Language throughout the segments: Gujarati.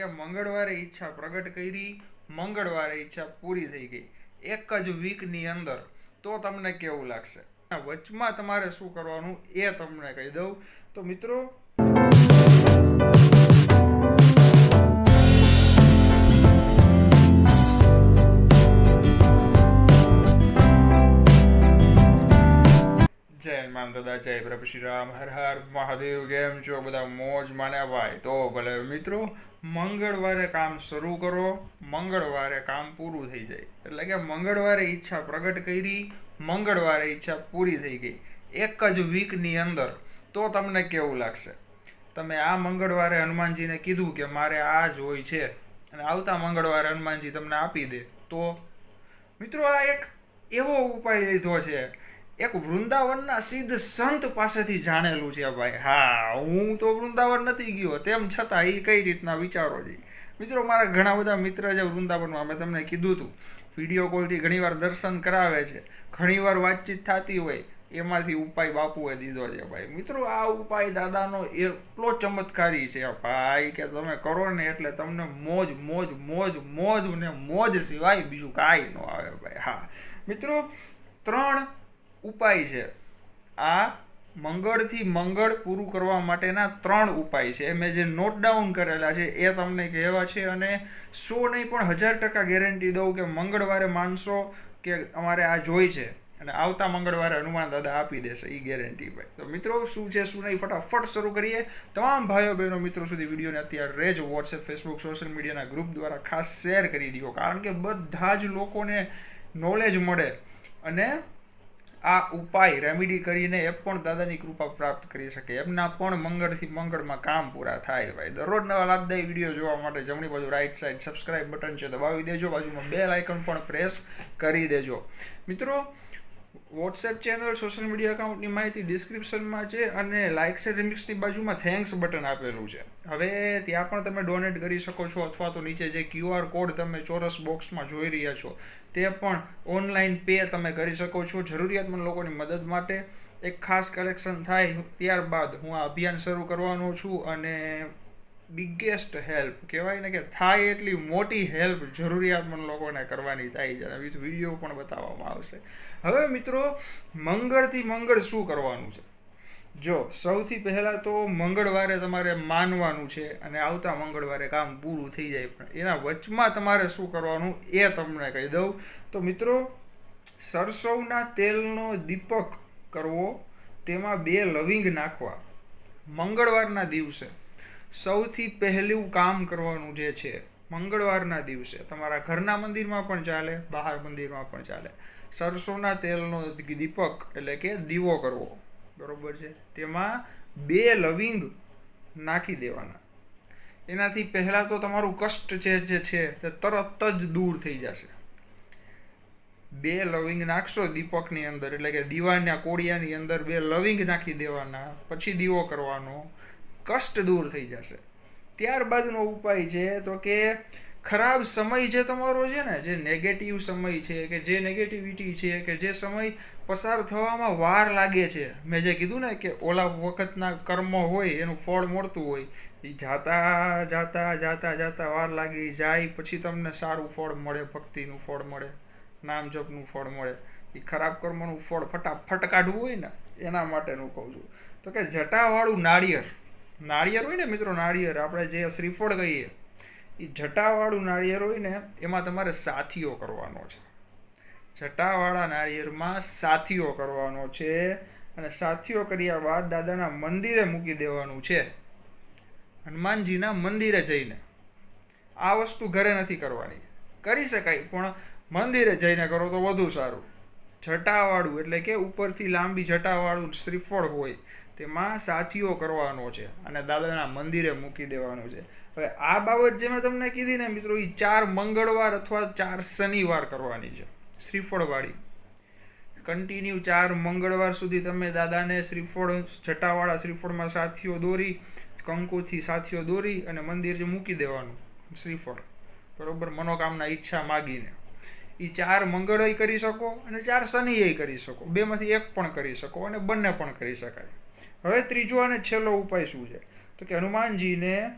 કે મંગળવારે ઈચ્છા પ્રગટ કરી, મંગળવારે ઈચ્છા પૂરી થઈ ગઈ. એક જ વીકની અંદર. તો તમને કેવું લાગશે? વચમાં તમારે શું કરવાનું એ તમને કહી દઉં. તો મિત્રો જય માન દાદા જય પ્રભુ શ્રી રામ હર હર મહાદેવ કેમ છો બધા મોજ માને ભાઈ તો ભલે મિત્રો મંગળવારે કામ શરૂ કરો મંગળવારે કામ પૂરું થઈ જાય એટલે કે મંગળવારે ઈચ્છા પ્રગટ કરી મંગળવારે ઈચ્છા પૂરી થઈ ગઈ. એક જ વીકની અંદર તો તમને કેવું લાગશે? તમે આ મંગળવારે હનુમાનજીને કીધું કે મારે આ જ હોય છે અને આવતા મંગળવારે હનુમાનજી તમને આપી દે, તો મિત્રો આ એક એવો ઉપાય લીધો છે એક વૃંદાવનના સિદ્ધ સંત પાસેથી જાણેલું છે, ભાઈ. હા, હું તો વૃંદાવન નથી ગયો. તેમ છતાં એ કઈ રીતના વિચારો છે? મિત્રો, મારા ઘણા બધા મિત્ર છે વૃંદાવનમાં, મેં તમને કીધું હતું વીડિયો કોલથી ઘણીવાર દર્શન કરાવે છે. ઘણીવાર વાતચીત થતી હોય, એમાંથી ઉપાય બાપુએ દીધો છે, ભાઈ. મિત્રો, આ ઉપાય દાદાનો એટલો ચમત્કારી છે, ભાઈ, કે તમે કરો ને એટલે તમને મોજ મોજ મોજ મોજ ને મોજ સિવાય બીજું કાંઈ ન આવે, ભાઈ. હા. મિત્રો, ત્રણ ઉપાય છે. આ મંગળથી મંગળ પૂરું કરવા માટેના ત્રણ ઉપાય છે. મેં જે નોટ ડાઉન કરેલા છે એ તમને કહેવા છે અને સો નહીં પણ હજાર ટકા ગેરંટી દઉં કે મંગળવારે માનશો કે અમારે આ જોઈ છે અને આવતા મંગળવારે હનુમાન દાદા આપી દેશે એ ગેરંટી ભાઈ. તો મિત્રો, શું છે, શું નહીં, ફટાફટ શરૂ કરીએ. તમામ ભાઈઓ બહેનો મિત્રો સુધી વિડીયોને અત્યારે જ વોટ્સએપ ફેસબુક સોશિયલ મીડિયાના ગ્રુપ દ્વારા ખાસ શેર કરી દો કારણ કે બધા જ લોકોને નોલેજ મળે અને આ ઉપાય રેમેડી કરીને એ પણ દાદાની કૃપા પ્રાપ્ત કરી શકે. એમના પણ મંગળથી મંગળમાં કામ પૂરા થાય ભાઈ. દરરોજ નવા લાભદાયી વીડિયો જોવા માટે જમણી બાજુ રાઈટ સાઈડ સબસ્ક્રાઇબ બટન છે. દબાવી દેજો. બાજુમાં બેલ આઇકન પણ પ્રેસ કરી દેજો. મિત્રો વોટ્સએપ ચેનલ સોશિયલ મીડિયા અકાઉન્ટની માહિતી ડિસ્ક્રિપ્શનમાં છે અને લાઇક છે રિમિક્સની બાજુમાં થેન્ક્સ બટન આપેલું છે. હવે ત્યાં પણ તમે ડોનેટ કરી શકો છો અથવા તો નીચે જે ક્યુઆર કોડ તમે ચોરસ બોક્સમાં જોઈ રહ્યા છો, તે પણ ઓનલાઈન પે તમે કરી શકો છો. જરૂરિયાતમંદ લોકોની મદદ માટે એક ખાસ કલેક્શન થાય ત્યારબાદ હું આ અભિયાન શરૂ કરવાનો છું અને બિગેસ્ટ હેલ્પ કહેવાય ને કે થાય એટલી મોટી હેલ્પ જરૂરિયાતમંદ લોકોને કરવાની થાય છે અને વીડિયો પણ બતાવવામાં આવશે. હવે મિત્રો, મંગળથી મંગળ શું કરવાનું છે? જો, સૌથી પહેલાં તો મંગળવારે તમારે માનવાનું છે અને આવતા મંગળવારે કામ પૂરું થઈ જાય પણ એના વચમાં તમારે શું કરવાનું એ તમને કહી દઉં. તો મિત્રો, સરસવના તેલનો દીપક કરવો, તેમાં બે લવિંગ નાખવા. મંગળવારના દિવસે સૌથી પહેલું કામ કરવાનું જે છે, મંગળવારના દિવસે તમારા ઘરના મંદિરમાં પણ ચાલે, બહાર મંદિરમાં પણ ચાલે. સરસોના તેલનો દીપક એટલે કે દીવો કરવો. બરોબર છે? તેમાં બે લવિંગ નાખી દેવાના. એનાથી પહેલાં તો તમારું કષ્ટ જે જે છે તે તરત જ દૂર થઈ જશે. બે લવિંગ નાખશો દીપકની અંદર એટલે કે દીવાના કોળિયાની અંદર બે લવિંગ નાખી દેવાના, પછી દીવો કરવાનો. કષ્ટ દૂર થઈ જશે. ત્યારબાદનો ઉપાય છે તો કે ખરાબ સમય જે તમારો છે ને, જે નેગેટિવ સમય છે કે જે નેગેટિવિટી છે કે જે સમય પસાર થવામાં વાર લાગે છે. મેં જે કીધું ને કે ઓલા વખતના કર્મ હોય, એનું ફળ મળતું હોય એ જાતા જાતા જાતા જાતા વાર લાગી જાય, પછી તમને સારું ફળ મળે, ભક્તિનું ફળ મળે, નામ જપનું ફળ મળે. એ ખરાબ કર્મનું ફળ ફટાફટ કાઢવું હોય ને, એના માટેનું કહું છું. તો કે જટાવાળું નાળિયેર નાળિયેર હોય ને મિત્રો, નાળિયેર, આપણે જે શ્રીફળ કહીએ, એ જટાવાળું નાળિયેર હોય ને, એમાં તમારે સાથીઓ કરવાનો છે. જટાવાળા નાળિયેરમાં સાથીઓ કરવાનો છે અને સાથીઓ કર્યા બાદ દાદાના મંદિરે મૂકી દેવાનું છે. હનુમાનજીના મંદિરે જઈને. આ વસ્તુ ઘરે નથી કરવાની. કરી શકાય, પણ મંદિરે જઈને કરો તો વધુ સારું. જટાવાળું એટલે કે ઉપરથી લાંબી જટાવાળું શ્રીફળ હોય તેમાં સાથીઓ કરવાનો છે અને દાદાના મંદિરે મૂકી દેવાનું છે. હવે આ બાબત જે મેં તમને કીધી ને મિત્રો એ ચાર મંગળવાર અથવા ચાર શનિવાર કરવાની છે. શ્રીફળવાળી. કન્ટિન્યુ ચાર મંગળવાર સુધી તમે દાદાને શ્રીફળ જટાવાળા શ્રીફળમાં સાથીઓ દોરી, કંકુથી સાથીઓ દોરી અને મંદિર જે મૂકી દેવાનું, શ્રીફળ. બરોબર? મનોકામના, ઈચ્છા માગીને. એ ચાર મંગળય કરી શકો અને ચાર શનિય કરી શકો. બેમાંથી એક પણ કરી શકો અને બંને પણ કરી શકાય. હવે ત્રીજો અને છેલ્લો ઉપાય શું છે? તો કે હનુમાનજીને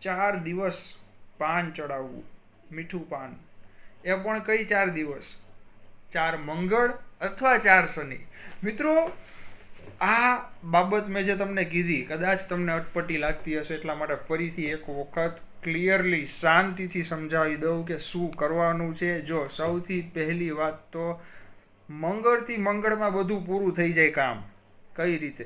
ચાર દિવસ પાન ચડાવવું, મીઠું પાન. એ પણ કઈ ચાર દિવસ? ચાર મંગળ અથવા ચાર શનિ. મિત્રો, આ બાબત મેં જે તમને કીધી, કદાચ તમને અટપટી લાગતી હશે, એટલા માટે ફરીથી એક વખત ક્લિયરલી શાંતિથી સમજાવી દઉં કે શું કરવાનું છે. જો સૌથી પહેલી વાત તો મંગળથી મંગળમાં બધું પૂરું થઈ જાય કામ. કઈ રીતે?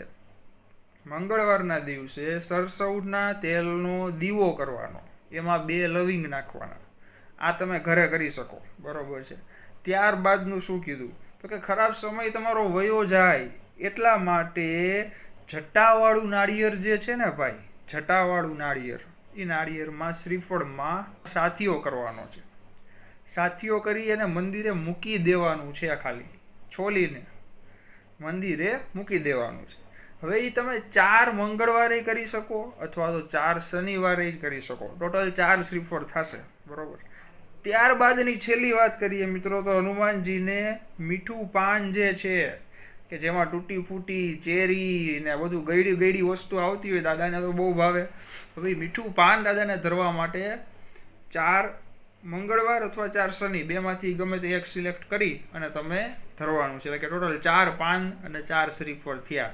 મંગળવારના દિવસે સરસવના તેલનો દીવો કરવાનો. એમાં બે લવિંગ નાખવાના. આ તમે ઘરે કરી શકો. બરોબર છે. ત્યારબાદનું શું કીધું? તો કે ખરાબ સમય તમારો વયો જાય એટલા માટે જટાવાળું નાળિયેર જે છે ને ભાઈ, જટાવાળું નાળિયેર, એ નાળિયેરમાં શ્રીફળમાં સાથીઓ કરવાનો છે. સાથીઓ કરી અને મંદિરે મૂકી દેવાનું છે ખાલી. છોલીને મંદિરે મૂકી દેવાનું છે. હવે એ તમે ચાર મંગળવારે કરી શકો અથવા તો ચાર શનિવારે જ કરી શકો. ટોટલ ચાર શ્રીફળ થશે. બરોબર? ત્યારબાદની છેલ્લી વાત કરીએ મિત્રો, તો હનુમાનજીને મીઠું પાન જે છે, કે જેમાં તૂટી ફૂટી ચેરી ને બધું ગયડી ગયડી વસ્તુ આવતી હોય, દાદાને તો બહુ ભાવે. હવે મીઠું પાન દાદાને ધરવા માટે ચાર મંગળવાર અથવા ચાર શનિ, બેમાંથી ગમે તે એક સિલેક્ટ કરી અને તમે ધરવાનું છે. એટલે કે ટોટલ ચાર પાન અને ચાર શ્રીફળ થયા.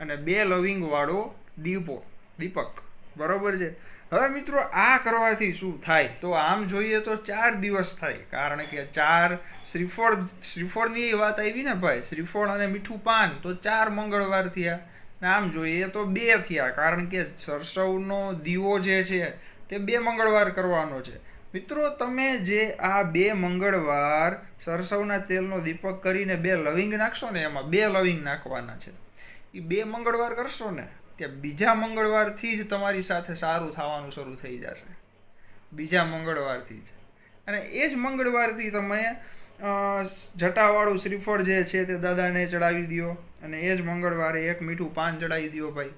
અને બે લવિંગ વાળો દીપો, દીપક. બરોબર છે? હવે મિત્રો આ કરવાથી શું થાય? તો આમ જોઈએ તો ચાર દિવસ થાય. કારણ કે ચાર શ્રીફળ, શ્રીફળની વાત આવી ને ભાઈ, શ્રીફળ અને મીઠું પાન, તો ચાર મંગળવાર થયા. ને આમ જોઈએ તો બે થયા. કારણ કે સરસવનો દીવો જે છે, તે બે મંગળવાર કરવાનો છે. મિત્રો, તમે જે આ બે મંગળવાર સરસવના તેલનો દીપક કરીને બે લવિંગ નાખશો ને, એમાં બે લવિંગ નાખવાના છે. એ બે મંગળવાર કરશો ને ત્યાં બીજા મંગળવારથી જ તમારી સાથે સારું થવાનું શરૂ થઈ જશે. બીજા મંગળવારથી જ. અને એ જ મંગળવારથી તમે જટાવાળું શ્રીફળ જે છે તે દાદાને ચડાવી દો અને એ જ મંગળવારે એક મીઠું પાન ચડાવી દો ભાઈ.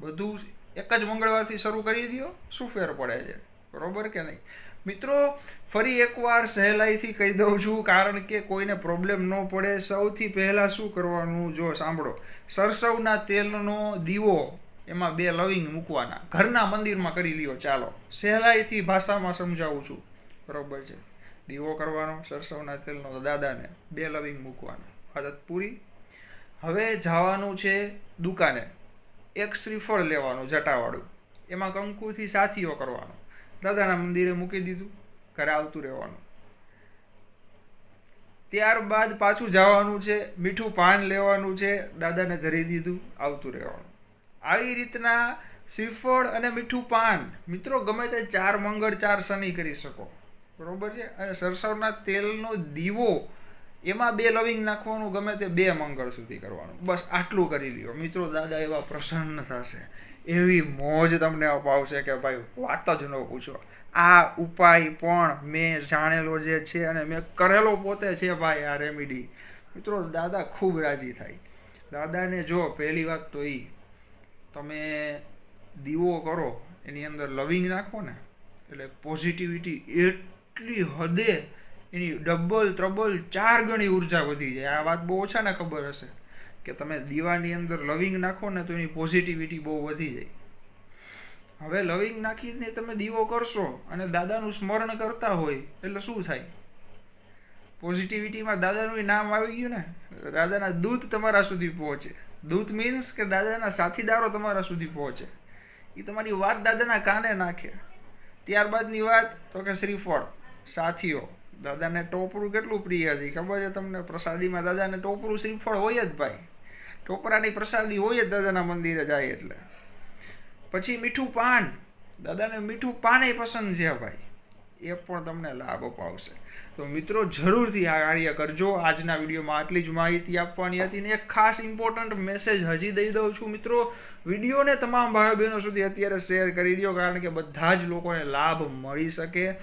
બધું એક જ મંગળવારથી શરૂ કરી દો શું ફેર પડે છે? બરોબર કે નહીં? મિત્રો, ફરી એકવાર સહેલાઈથી કહી દઉં છું, કારણ કે કોઈને પ્રોબ્લેમ ન પડે. સૌથી પહેલાં શું કરવાનું જો સાંભળો. સરસવના તેલનો દીવો એમાં બે લવિંગ મૂકવાના. ઘરના મંદિરમાં કરી લ્યો, ચાલો. સહેલાઈથી ભાષામાં સમજાવું છું. બરોબર છે. દીવો કરવાનો, સરસવના તેલનો દાદાને બે લવિંગ મૂકવાના. આદત પૂરી. હવે જવાનું છે દુકાને. એક શ્રીફળ લેવાનું જટાવાળું. એમાં કંકુથી સાથીઓ કરવાનો. દાદાના મંદિરે મૂકી દીધું, ઘરે આવતું રહેવાનું. ત્યારબાદ પાછું જવાનું છે, મીઠું પાન લેવાનું છે, દાદાને ધરી દીધું, આવતું રહેવાનું. આવી રીતના શ્રીફળ અને મીઠું પાન, મિત્રો ગમે તે ચાર મંગળ, ચાર શનિ કરી શકો. બરોબર છે? અને સરસવના તેલનો દીવો, એમાં બે લવિંગ નાખવાનું ગમે તે બે મંગળ સુધી કરવાનું. બસ આટલું કરી લ્યો. મિત્રો, દાદા, એવા પ્રસન્ન થશે. એવી મોજ તમને અપાવશે કે ભાઈ, વાત જ ન પૂછો. આ ઉપાય પણ મેં જાણેલો જે છે અને મેં કરેલો પોતે છે ભાઈ આ રેમિડી મિત્રો, દાદા ખૂબ રાજી થાય. દાદાને જો પહેલી વાત તો એ તમે દીવો કરો, એની અંદર લવિંગ નાખો ને, એટલે પોઝિટિવિટી એટલી હદે એની ડબલ ત્રબલ ચાર ગણી ઊર્જા વધી જાય. આ વાત બહુ ઓછાને ખબર હશે. કે તમે દીવાની અંદર લવિંગ નાખો ને તો એની પોઝિટિવિટી બહુ વધી જાય. હવે લવિંગ નાખીને તમે દીવો કરશો અને દાદાનું સ્મરણ કરતા હોય, એટલે શું થાય? પોઝિટિવિટીમાં દાદાનું નામ આવી ગયું ને દાદાના દૂત તમારા સુધી પહોંચે. દૂત મીન્સ કે દાદાના સાથીદારો તમારા સુધી પહોંચે. એ તમારી વાત દાદાના કાને નાખે. ત્યારબાદની વાત તો કે શ્રીફળ, સાથીઓ. દાદાને ટોપરું કેટલું પ્રિય છે? ખબર છે તમને? પ્રસાદીમાં દાદાને ટોપરું શ્રીફળ હોય જ ભાઈ. ટોપરાની પ્રસાદી હોય જ દાદાના મંદિરે જાય એટલે. પછી મીઠું પાન. દાદાને મીઠું પાને પસંદ છે ભાઈ. એ પણ તમને લાભ અપાવશે. તો મિત્રો, જરૂરથી આ કાર્ય કરજો. આજના વિડીયોમાં આટલી જ માહિતી આપવાની હતી ને એક ખાસ ઇમ્પોર્ટન્ટ મેસેજ હજી દઈ દઉં છું મિત્રો. વિડીયોને તમામ ભાઈ બહેનો સુધી અત્યારે શેર કરી દો કારણ કે બધા જ લોકોને લાભ મળી શકે.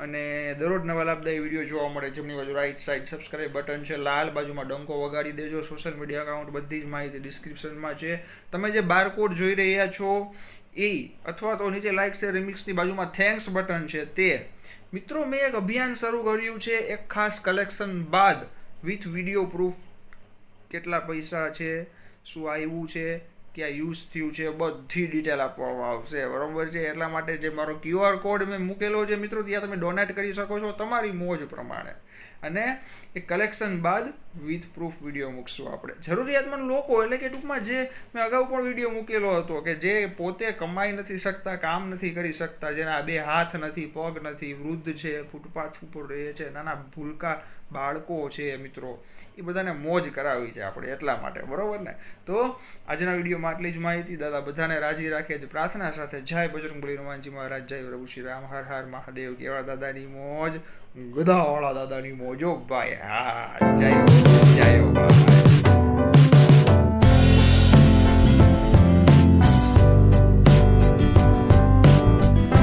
અને દરરોજ નવા લાભદાયી વીડિયો જોવા મળે જમણી બાજુ રાઈટ સાઈડ સબસ્ક્રાઈબ બટન છે. લાલ બાજુમાં ડંકો વગાડી દેજો. સોશિયલ મીડિયા અકાઉન્ટ બધી જ માહિતી ડિસ્ક્રિપ્શનમાં છે. તમે જે બારકોડ જોઈ રહ્યા છો એ અથવા તો નીચે લાઇક છે રિમિક્સની બાજુમાં થેન્ક્સ બટન છે તે. મિત્રો, મેં એક અભિયાન શરૂ કર્યું છે. એક ખાસ કલેક્શન બાદ વિથ વીડિયો પ્રૂફ કેટલા પૈસા છે? શું આવ્યું છે? ક્યાં યુઝ થયું છે, બધી ડિટેલ આપવામાં આવશે. બરાબર છે? એટલા માટે જે મારો ક્યુઆર કોડ મેં મૂકેલો છે મિત્રો, ત્યાં તમે ડોનેટ કરી શકો છો તમારી મોજ પ્રમાણે. અને એ કલેક્શન બાદ વિથ પ્રૂફ વીડિયો મૂકશું આપણે. જરૂરિયાતમંદ લોકો, એટલે કે ટૂંકમાં જે મેં અગાઉ પણ વીડિયો મૂકેલો હતો કે જે પોતે કમાઈ નથી શકતા, કામ નથી કરી શકતા, જેના બે હાથ નથી, પગ નથી, વૃદ્ધ છે, ફૂટપાથ ઉપર રહે છે, નાના ભૂલકા બાળકો છે મિત્રો, એ બધાને મોજ કરાવી છે આપણે એટલા માટે, બરોબર ને? તો આજના વિડીયોમાં આટલી જ માહિતી. દાદા બધાને રાજી રાખે જ પ્રાર્થના સાથે જય બજરંગબલી હનુમાનજી મહારાજ, જય પ્રભુ શ્રી રામ, હર હર મહાદેવ, કેવા દાદાની મોજ, ગધાવાળા દાદાની મોજો, ભાઈ, હા, જય જય